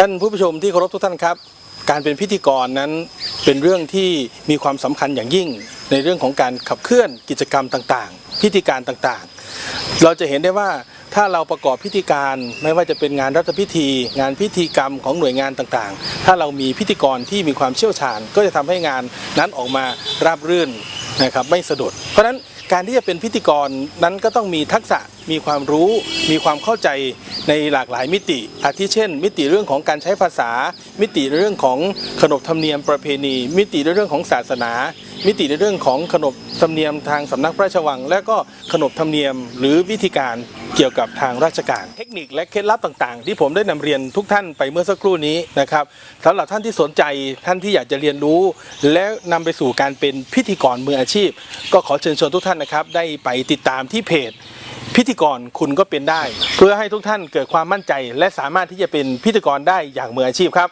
ท่านผู้ชมที่เคารพทุกท่านครับ การเป็นพิธีกรนั้นเป็นเรื่องที่มีความสำคัญอย่างยิ่ง ในเรื่องของการขับเคลื่อนกิจกรรมต่างๆ พิธีการต่างๆ เราจะเห็นได้ว่าถ้าเราประกอบพิธีการไม่ว่าจะเป็นงานรัฐพิธี งานพิธีกรรมของหน่วยงานต่างๆ ถ้าเรามีพิธีกรที่มีความเชี่ยวชาญ ก็จะทำให้งานนั้นออกมาราบรื่นนะครับไม่สะดุด เพราะฉะนั้นการที่จะเป็นพิธีกรนั้นก็ต้องมีทักษะ มีความรู้มีความเข้าใจในหลากหลายมิติ อาทิเช่น มิติเรื่องของการใช้ภาษา มิติในเรื่องของขนบธรรมเนียมประเพณี มิติในเรื่องของศาสนา มิติในเรื่องของขนบธรรมเนียมทางสำนักพระราชวัง และก็ขนบธรรมเนียมหรือวิธีการเกี่ยวกับทางราชการ เทคนิคและเคล็ดลับต่างๆ ที่ผมได้นำเรียนทุกท่านไปเมื่อสักครู่นี้นะครับสำหรับท่านที่สนใจท่านที่อยากจะเรียนรู้ และนำไปสู่การเป็นพิธีกรมืออาชีพ ก็ขอเชิญชวนทุกท่านนะครับ ได้ไปติดตามที่เพจ พิธีกรคุณก็เป็นได้ เพื่อให้ทุกท่านเกิดความมั่นใจ และสามารถที่จะเป็นพิธีกรได้อย่างมืออาชีพครับ